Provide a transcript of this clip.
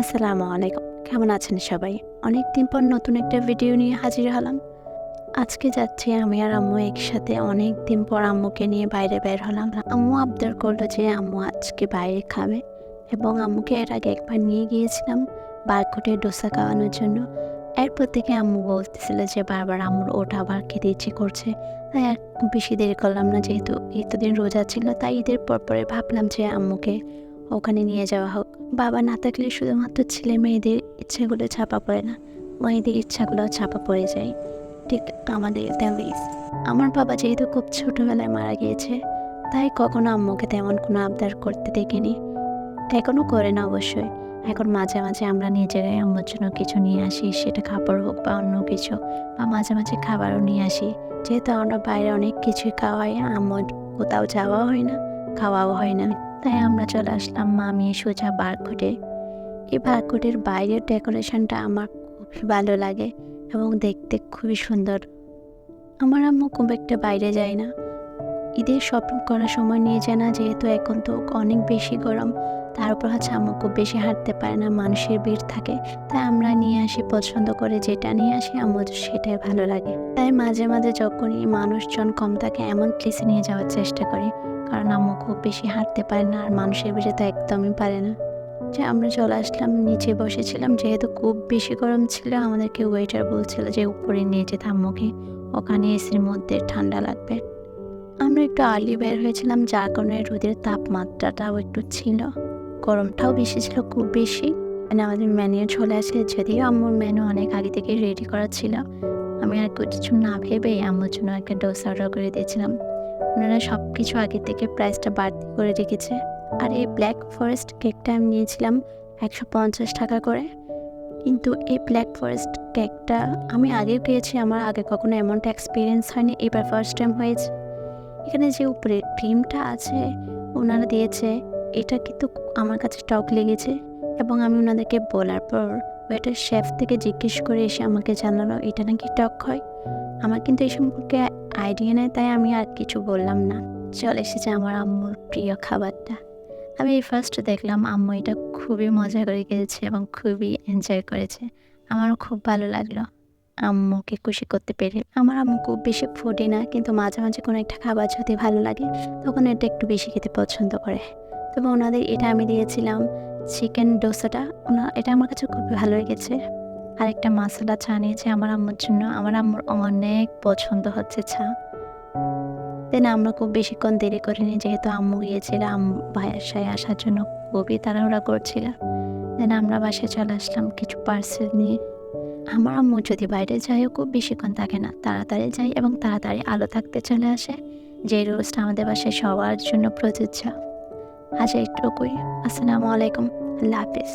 আসসালামু আলাইকুম। কেমন আছেন সবাই? অনেক দিন পর নতুন একটা ভিডিও নিয়ে হাজির হলাম। আজকে যাচ্ছি আমি আর আম্মু একসাথে। অনেক দিন পর আম্মুকে নিয়ে বাইরে বের হলাম। আম্মু আবদার করল যে আম্মু আজকে বাইরে খাবে এবং আম্মুকে এর আগে একবার নিয়ে গিয়েছিলাম বারকোটে ডোসা খাওয়ানোর জন্য। এরপর থেকে আম্মু বলতেছিল যে বারবার আম্মুর ওটা আবার খেতে ইচ্ছে করছে। তাই আর বেশি দেরি করলাম না যেহেতু এতদিন রোজা ছিল, তাই ঈদের পর পরে ভাবলাম যে আম্মুকে ওখানে নিয়ে যাওয়া হোক। বাবা না থাকলে শুধুমাত্র ছেলে মেয়েদের ইচ্ছেগুলো ছাপা পড়ে না, মেয়েদের ইচ্ছাগুলো ছাপা পড়ে যায়। ঠিক আমাদের তেমনি আমার বাবা যেহেতু খুব ছোটোবেলায় মারা গিয়েছে, তাই কখনো আম্মুকে তেমন কোনো আবদার করতে দেখিনি। এখনও করে না অবশ্যই। এখন মাঝে মাঝে আমরা নিজেরাই আম্মুর জন্য কিছু নিয়ে আসি, সেটা খাবার হোক বা অন্য কিছু, বা মাঝে মাঝে খাবারও নিয়ে আসি। যেহেতু আমরা বাইরে অনেক কিছুই খাওয়াই, আম্মুর কোথাও যাওয়া হয় না, খাওয়াও হয় না। তাই আমরা চলে আসলাম? মামি সোজা বারকোটে এই বারকোটের বাইরের ডেকোরেশনটা আমার খুবই ভালো লাগে এবং দেখতে খুবই সুন্দর। আমার আম্মু খুব একটা বাইরে যায় না। ঈদের শপিং করার সময় নিয়ে যায় না, যেহেতু এখন তো অনেক বেশি গরম। তার উপর হচ্ছে আম্মু খুব বেশি হাঁটতে পারে না, মানুষের ভিড় থাকে। তাই আমরা নিয়ে আসি, পছন্দ করে যেটা নিয়ে আসি আমার সেটাই ভালো লাগে। তাই মাঝে মাঝে যখনই মানুষজন কম থাকে, এমন প্লেসে নিয়ে যাওয়ার চেষ্টা করি। কারণ আম্মু খুব বেশি হাঁটতে পারে না, আর মানুষের ভিড়ে তো একদমই পারে না। যে আমরা চলে আসলাম, নিচে বসেছিলাম, যেহেতু খুব বেশি গরম ছিল, আমাদেরকে ওয়েটার বলছিল যে উপরে নিয়ে যেতে আম্মুকে। ওখানে এসির মধ্যে ঠান্ডা লাগবে। আমরা একটু আর্লি বের হয়েছিলাম, যার কারণে রোদের তাপমাত্রাটাও একটু ছিল। গরমটাও বেশি ছিল, খুব বেশি। মানে আমাদের মেনু চলে আসে, যদিও আমার মেনু অনেক আগে থেকে রেডি করা ছিল। আমি আর কিছু না ভেবে আমার জন্য একটা ডোসা অর্ডার করে দিয়েছিলাম। ওনারা সব কিছু আগে থেকে প্রাইসটা বাড়তি করে রেখেছে। আর এই ব্ল্যাক ফরেস্ট কেকটা আমি নিয়েছিলাম একশো পঞ্চাশ টাকা করে। কিন্তু এই ব্ল্যাক ফরেস্ট কেকটা আমি আগেও পেয়েছি আমার আগে কখনো এমনটা এক্সপিরিয়েন্স হয়নি, এবার ফার্স্ট টাইম হয়েছে। এখানে যে উপরে ক্রিমটা আছে, ওনারা দিয়েছে এটা কিন্তু আমার কাছে টক লেগেছে এবং আমি ওনাদেরকে বলার পর ওয়েটার শেফ থেকে জিজ্ঞেস করে এসে আমাকে জানালো, এটা নাকি টক হয়? আমার কিন্তু এই সম্পর্কে আইডিয়া নেই, তাই আমি আর কিছু বললাম না। চলে এসেছে আমার আম্মুর প্রিয় খাবারটা। আমি এই ফার্স্ট দেখলাম আম্মু এটা খুবই মজা করে খেয়েছে এবং খুবই এনজয় করেছে। আমারও খুব ভালো লাগল। আম্মুকে খুশি করতে পেরে। আমার আম্মু খুব বেশি ফুডি না, কিন্তু মাঝে মাঝে কোনো একটা খাবার যদি ভালো লাগে, তখন এটা একটু বেশি খেতে পছন্দ করে। তবে ওনাদের এটা আমি দিয়েছিলাম চিকেন ডোসাটা। ওনা, এটা আমার কাছে খুবই ভালো লেগেছে। আর একটা মশলা চা নিয়েছে আমার আম্মুর জন্য। আমার আম্মুর অনেক পছন্দ হচ্ছে চা। দেন আমরা খুব বেশিক্ষণ দেরি করিনি, যেহেতু আম্মু গিয়েছিল, আম্মু সাথে আসার জন্য খুবই তাড়াহুড়া করছিল। দেন আমরা বাসায় চলে আসলাম কিছু পার্সেল নিয়ে। আমার আম্মু যদি বাইরে যায়ও খুব বেশিক্ষণ থাকে না। তাড়াতাড়ি যায় এবং তাড়াতাড়ি আলো থাকতে চলে আসে। যে রোজটা আমাদের বাসায় সবার জন্য প্রযোজ্য। আজ এইটুকুই আসসালামু আলাইকুম। আল্লাহ হাফিজ।